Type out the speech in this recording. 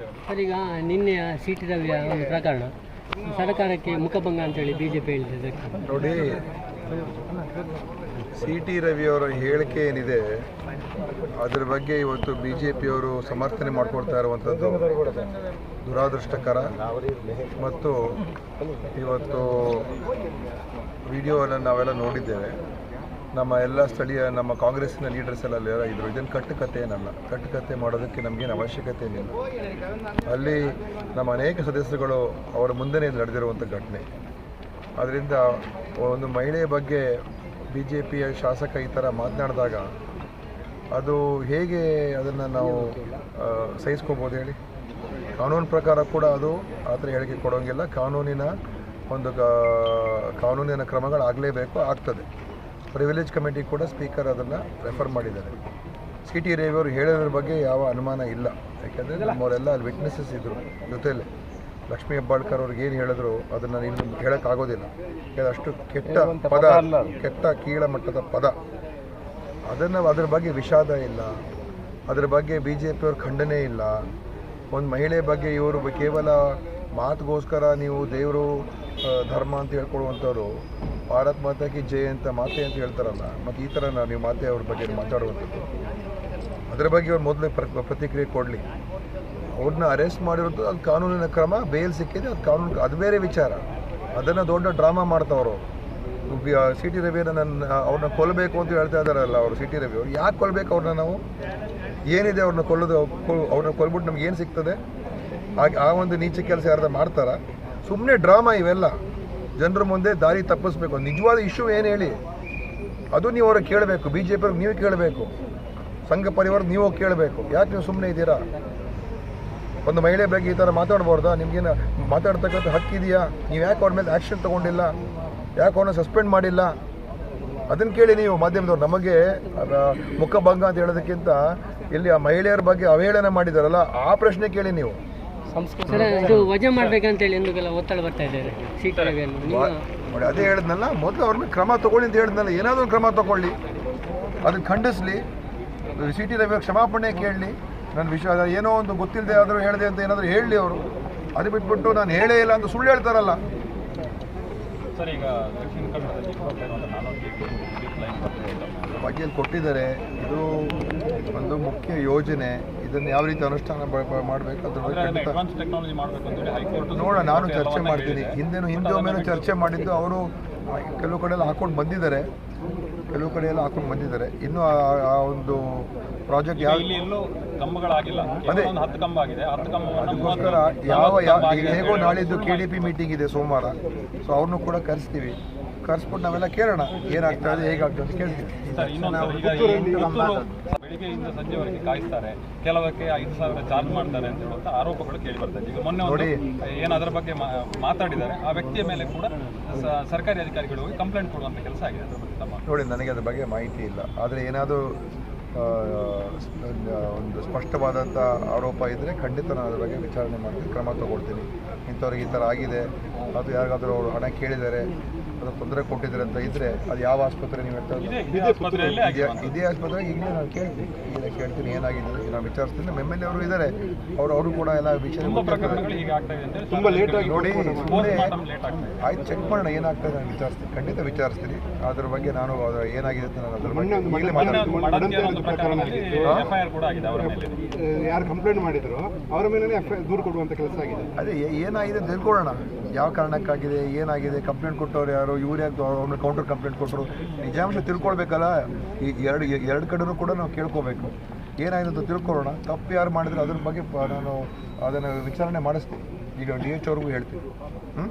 Sir, ಈಗ ನಿನ್ನೆಯ C T ರವಿಯ ಒಂದು ಪ್ರಕರಣ. ಸರ್ಕಾರಕ್ಕೆ ಮುಖಭಂಗ ಅಂತೇಳಿ ಬಿ ಜೆ ಪಿ ಹೇಳಿದೆ ನೋಡಿ ಸಿ ಟಿ ರವಿಯವರ ಹೇಳಿಕೆ ಏನಿದೆ, ಅದರ ಬಗ್ಗೆ ಇವತ್ತು ಬಿ ಜೆ ಪಿಯವರು ಸಮರ್ಥನೆ ಮಾಡ್ಕೊಳ್ತಾ ಇರುವಂಥದ್ದು ದುರಾದೃಷ್ಟಕರ. ಮತ್ತು ಇವತ್ತು ವಿಡಿಯೋವನ್ನು ನಾವೆಲ್ಲ ನೋಡಿದ್ದೇವೆ. ನಮ್ಮ ಎಲ್ಲ ಸ್ಥಳೀಯ, ನಮ್ಮ ಕಾಂಗ್ರೆಸ್ನ ಲೀಡರ್ಸ್ ಎಲ್ಲ ಇದ್ದರು ಇದನ್ನು ಕಟ್ಟುಕತೆ ಏನಲ್ಲ. ಕಟ್ಟುಕತೆ ಮಾಡೋದಕ್ಕೆ ನಮಗೇನು ಅವಶ್ಯಕತೆ ಏನಿಲ್ಲ. ಅಲ್ಲಿ ನಮ್ಮ ಅನೇಕ ಸದಸ್ಯರುಗಳು ಅವರ ಮುಂದೆನೇ ನಡೆದಿರುವಂಥ ಘಟನೆ. ಅದರಿಂದ ಒಂದು ಮಹಿಳೆಯ ಬಗ್ಗೆ ಬಿ ಜೆ ಪಿಯ ಶಾಸಕ ಈ ಥರ ಮಾತನಾಡಿದಾಗ ಅದು ಹೇಗೆ ಅದನ್ನು ನಾವು ಸಹಿಸ್ಕೋಬೋದು ಹೇಳಿ? ಕಾನೂನು ಪ್ರಕಾರ ಕೂಡ ಅದು ಆ ಥರ ಹೇಳಿಕೆ ಕೊಡೋಂಗಿಲ್ಲ. ಕಾನೂನಿನ ಒಂದು ಕಾನೂನಿನ ಕ್ರಮಗಳಾಗಲೇಬೇಕು, ಆಗ್ತದೆ. ಪ್ರಿವಿಲೇಜ್ ಕಮಿಟಿ ಕೂಡ ಸ್ಪೀಕರ್ ಅದನ್ನು ರೆಫರ್ ಮಾಡಿದ್ದಾರೆ. ಸಿ ಟಿ ಅವರು ಹೇಳೋದ್ರ ಬಗ್ಗೆ ಯಾವ ಅನುಮಾನ ಇಲ್ಲ. ಯಾಕೆಂದರೆ ನಮ್ಮವರೆಲ್ಲ ಅಲ್ಲಿ ವಿಟ್ನೆಸಸ್ ಇದ್ದರು ಜೊತೆಯಲ್ಲಿ ಲಕ್ಷ್ಮೀ ಹೆಬ್ಬಾಳ್ಕರ್ ಅವ್ರಿಗೆ ಏನು ಹೇಳಿದ್ರು ಅದನ್ನು ನೀನು ಹೇಳೋಕ್ಕಾಗೋದಿಲ್ಲ. ಯಾಕಂದ್ರೆ ಅಷ್ಟು ಕೆಟ್ಟ ಪದ ಕೆಟ್ಟ ಕೀಳ ಮಟ್ಟದ ಪದ. ಅದನ್ನು ಅದ್ರ ಬಗ್ಗೆ ವಿಷಾದ ಇಲ್ಲ. ಅದ್ರ ಬಗ್ಗೆ ಬಿ ಜೆ ಪಿಯವ್ರ ಖಂಡನೆ ಇಲ್ಲ. ಒಂದು ಮಹಿಳೆ ಬಗ್ಗೆ ಇವರು ಕೇವಲ ಮಾತುಗೋಸ್ಕರ ನೀವು ದೇವರು ಧರ್ಮ ಅಂತ ಹೇಳ್ಕೊಡುವಂಥವ್ರು ಭಾರತ್ ಮಾತಾ ಕಿ ಜಯ ಅಂತ ಮಾತೆ ಅಂತ ಹೇಳ್ತಾರಲ್ಲ, ಮತ್ತು ಈ ಥರ ನೀವು ಮಾತೆ ಅವ್ರ ಬಗ್ಗೆ ಮಾತಾಡುವಂಥದ್ದು. ಅದರ ಬಗ್ಗೆ ಅವ್ರು ಮೊದಲು ಪ್ರ ಪ್ರತಿಕ್ರಿಯೆ ಕೊಡಲಿ. ಅವ್ರನ್ನ ಅರೆಸ್ಟ್ ಮಾಡಿರೋದು ಅದು ಕಾನೂನಿನ ಕ್ರಮ ಬೇಲ್ ಸಿಕ್ಕಿದೆ, ಅದು ಕಾನೂನು ಅದು ಬೇರೆ ವಿಚಾರ. ಅದನ್ನು ದೊಡ್ಡ ಡ್ರಾಮಾ ಮಾಡ್ತಾವ್ರು. ಸಿ ಟಿ ರವಿಯನ್ನ ನನ್ನ ಅವ್ರನ್ನ ಕೊಲ್ಲಬೇಕು ಅಂತ ಹೇಳ್ತಾ ಇದ್ದಾರಲ್ಲ ಅವರು ಸಿ ಟಿ ರವಿ ಅವ್ರು. ಯಾಕೆ ಕೊಲ್ಲಬೇಕು ಅವ್ರನ್ನ ನಾವು? ಏನಿದೆ ಅವ್ರನ್ನ ಕೊಲ್ಲೋದು ಅವ್ರನ್ನ ಕೊಲ್ಬಿಟ್ಟು ನಮ್ಗೆ ಏನು ಸಿಗ್ತದೆ? ಹಾಗೆ ಆ ಒಂದು ನೀಚ ಕೆಲಸ ಯಾರ್ದ ಮಾಡ್ತಾರ? ಸುಮ್ಮನೆ ಡ್ರಾಮಾ ಇವೆಲ್ಲ. ಜನರ ಮುಂದೆ ದಾರಿ ತಪ್ಪಿಸ್ಬೇಕು. ನಿಜವಾದ ಇಶ್ಯೂ ಏನು ಹೇಳಿ? ಅದು ನೀವು ಅವ್ರಿಗೆ ಕೇಳಬೇಕು. ಬಿ ಜೆ ಪಿಯವ್ರಿಗೆ ನೀವು ಕೇಳಬೇಕು. ಸಂಘ ಪರಿವಾರ ನೀವು ಕೇಳಬೇಕು. ಯಾಕೆ ನೀವು ಸುಮ್ಮನೆ ಇದ್ದೀರಾ? ಒಂದು ಮಹಿಳೆ ಬಗ್ಗೆ ಈ ಥರ ಮಾತಾಡ್ಬಾರ್ದಾ? ನಿಮಗೇನು ಮಾತಾಡ್ತಕ್ಕಂಥ ಹಕ್ಕಿದೆಯಾ ನೀವು ಯಾಕೆ ಅವ್ರ ಮೇಲೆ ಆ್ಯಕ್ಷನ್ ತೊಗೊಂಡಿಲ್ಲ? ಯಾಕೆ ಅವ್ರನ್ನ ಸಸ್ಪೆಂಡ್ ಮಾಡಿಲ್ಲ? ಅದನ್ನು ಕೇಳಿ ನೀವು ಮಾಧ್ಯಮದವ್ರು. ನಮಗೆ ಮುಖಭಂಗ ಅಂತ ಹೇಳೋದಕ್ಕಿಂತ ಇಲ್ಲಿ ಆ ಮಹಿಳೆಯರ ಬಗ್ಗೆ ಅವಹೇಳನ ಮಾಡಿದಾರಲ್ಲ, ಆ ಪ್ರಶ್ನೆ ಕೇಳಿ ನೀವು. ಸರ್ ಇದು ವಜಾ ಮಾಡ್ಬೇಕಂತೇಳಿ ಎಂದುಗೆಲ್ಲ ಒತ್ತಡ ಬರ್ತಾ ಇದ್ದಾರೆ ನಿಮ್ಮ ನೋಡಿ ಅದೇ ಹೇಳಿದ್ನಲ್ಲ ಮೊದಲು ಅವ್ರನ್ನ ಕ್ರಮ ತಗೊಳ್ಳಿ ಅಂತ ಹೇಳಿದ್ನಲ್ಲ ಏನಾದರೂ ಕ್ರಮ ತಗೊಳ್ಳಿ. ಅದನ್ನು ಖಂಡಿಸ್ಲಿ. ಸಿ ಟಿ ರವಿ ಕ್ಷಮಾಪಣೆ ಕೇಳಲಿ. ನನ್ನ ವಿಷಯ ಏನೋ ಒಂದು ಗೊತ್ತಿಲ್ಲದೆ ಆದರೂ ಹೇಳಿದೆ ಅಂತ ಏನಾದರೂ ಹೇಳಲಿ ಅವರು. ಅದು ಬಿಟ್ಬಿಟ್ಟು ನಾನು ಹೇಳೇ ಇಲ್ಲ ಅಂತ ಸುಳ್ಳು ಹೇಳ್ತಾರಲ್ಲ. ಸರ್ ಈಗ ದಕ್ಷಿಣ ಕನ್ನಡದಲ್ಲಿ ಬಗ್ಗೆಯಲ್ಲಿ ಕೊಟ್ಟಿದ್ದಾರೆ. ಇದು ಒಂದು ಮುಖ್ಯ ಯೋಜನೆ. ಇದನ್ನು ಯಾವ ರೀತಿ ಅನುಷ್ಠಾನ ಮಾಡಬೇಕು ಅದ್ರ ಬಗ್ಗೆ ನೋಡೋಣ ನಾನು ಚರ್ಚೆ ಮಾಡ್ತೀನಿ. ಹಿಂದೆನೂ ಹಿಂದೆ ಒಮ್ಮೆನೂ ಚರ್ಚೆ ಮಾಡಿದ್ದು ಅವರು ಕೆಲವು ಕಡೆ ಎಲ್ಲ ಹಾಕೊಂಡು ಬಂದಿದ್ದಾರೆ. ಕೆಲವು ಕಡೆ ಎಲ್ಲ ಹಾಕೊಂಡು ಬಂದಿದ್ದಾರೆ. ಇನ್ನು ಆ- ಒಂದು ಪ್ರಾಜೆಕ್ಟ್ ಯಾವ ಅದಕ್ಕೋಸ್ಕರ ಯಾವ ಯಾವ ಹೇಗೋ ನಾಳಿದ್ದು ಕೆ ಡಿ ಪಿ ಮೀಟಿಂಗ್ ಇದೆ ಸೋಮವಾರ. ಸೊ ಅವ್ರನ್ನೂ ಕೂಡ ಕರೆಸ್ತೀವಿ. ಕರೆಸ್ಬಿಟ್ಟು ನಾವೆಲ್ಲ ಕೇಳೋಣ. ಏನಾಗ್ತಾ ಇದೆ ಹೇಗಾಗ್ತದೆ ಅಂತ ಕೇಳ್ತೀವಿ. ಬೆಳಿಗ್ಗೆಯಿಂದ ಸಂಜೆವರೆಗೆ ಕಾಯಿಸ್ತಾರೆ. ಕೆಲವಕ್ಕೆ ಐದು ಸಾವಿರ ಚಾರ್ಜ್ ಮಾಡ್ತಾರೆ ಅಂತ ಹೇಳುವಂತ ಆರೋಪಗಳು ಕೇಳಿ ಬರ್ತಾರೆ ಈಗ ಮೊನ್ನೆ ಒಂದು ಏನು ಅದರ ಬಗ್ಗೆ ಮಾತಾಡಿದ್ದಾರೆ. ಆ ವ್ಯಕ್ತಿಯ ಮೇಲೆ ಕೂಡ ಸರ್ಕಾರಿ ಅಧಿಕಾರಿಗಳು ಹೋಗಿ ಕಂಪ್ಲೇಂಟ್ ಕೊಡುವಂತ ಕೆಲಸ ಆಗಿದೆ. ಅದರ ಬಗ್ಗೆ ನೋಡಿ ನನಗೆ ಅದ್ರ ಬಗ್ಗೆ ಮಾಹಿತಿ ಇಲ್ಲ. ಆದರೆ ಏನಾದರೂ ಒಂದು ಸ್ಪಷ್ಟವಾದಂಥ ಆರೋಪ ಇದ್ದರೆ ಖಂಡಿತ ನಾನು ಅದ್ರ ಬಗ್ಗೆ ವಿಚಾರಣೆ ಮಾಡಿ ಕ್ರಮ ತಗೊಳ್ತೀನಿ ಇಂಥವ್ರಿಗೆ ಈ ಥರ ಆಗಿದೆ ಅದು ಯಾರಿಗಾದರೂ ಅವರು ಹಣ ಕೇಳಿದ್ದಾರೆ ಅದು ತೊಂದರೆ ಕೊಟ್ಟಿದ್ದಾರೆ ಅಂತ ಇದ್ದರೆ ಅದು ಯಾವ ಆಸ್ಪತ್ರೆ ನೀವು ಹೇಳ್ತಾ? ಇದೇ ಆಸ್ಪತ್ರೆಗೆ ಈಗಲೇ ನಾನು ಕೇಳ್ತೀನಿ ಈಗ ಕೇಳ್ತೀನಿ ಏನಾಗಿದೆ ನಾನು ವಿಚಾರಿಸ್ತೀನಿ ಎಂ ಎಲ್ ಎ ಅವರು ಇದ್ದಾರೆ ಅವರು ಅವರು ಕೂಡ ಎಲ್ಲ ವಿಷಯ ತುಂಬಾ ಆಗ್ತಾ ಇದೆ ಅಂತ ತುಂಬ ಲೇಟಾಗಿ ನೋಡಿ ಸುಮ್ಮನೆ ಆಯ್ತು ಚೆಕ್ ಮಾಡೋಣ ಏನಾಗ್ತದೆ ನಾನು ವಿಚಾರಿಸ್ತೀನಿ ಖಂಡಿತ ವಿಚಾರಿಸ್ತೀನಿ ಅದ್ರ ಬಗ್ಗೆ ನಾನು ಏನಾಗಿದೆ ಅಂತ ನಾನು ಅದ್ರ ಬಗ್ಗೆ ಈಗಲೇ ಮಾತಾಡ್ತೀನಿ ಯಾರು ಕಂಪ್ಲೇಂಟ್ ಮಾಡಿದ್ರು ಅವರ ಮೇಲೆ ದೂರು ಕೊಡುವಂತ ಕೆಲಸ ಆಗಿದೆ. ಅದೇ ಏನಾಗಿದೆ ಅಂತ ತಿಳ್ಕೊಳ್ಳೋಣ. ಯಾವ ಕಾರಣಕ್ಕಾಗಿದೆ ಏನಾಗಿದೆ ಕಂಪ್ಲೇಂಟ್ ಕೊಟ್ಟವ್ರು ಯಾರು ಇವ್ರು ಯಾಕೆ ಅವ್ರನ್ನ ಕೌಂಟರ್ ಕಂಪ್ಲೇಂಟ್ ಕೊಟ್ಟರು ನಿಜಾಂಶ ತಿಳ್ಕೊಳ್ಬೇಕಲ್ಲ. ಈ ಎರಡು ಎರಡು ಕಡೆನೂ ಕೂಡ ನಾವು ಕೇಳ್ಕೋಬೇಕು. ಏನಾಗಿದೆ ಅಂತ ತಿಳ್ಕೊಳ್ಳೋಣ. ತಪ್ಪು ಯಾರು ಮಾಡಿದ್ರೆ ಅದ್ರ ಬಗ್ಗೆ ನಾನು ಅದನ್ನು ವಿಚಾರಣೆ ಮಾಡಿಸ್ತೀನಿ. ಈಗ ಡಿ ಎಚ್ ಅವ್ರಿಗೂ ಹೇಳ್ತೀನಿ. ಹ್ಞೂ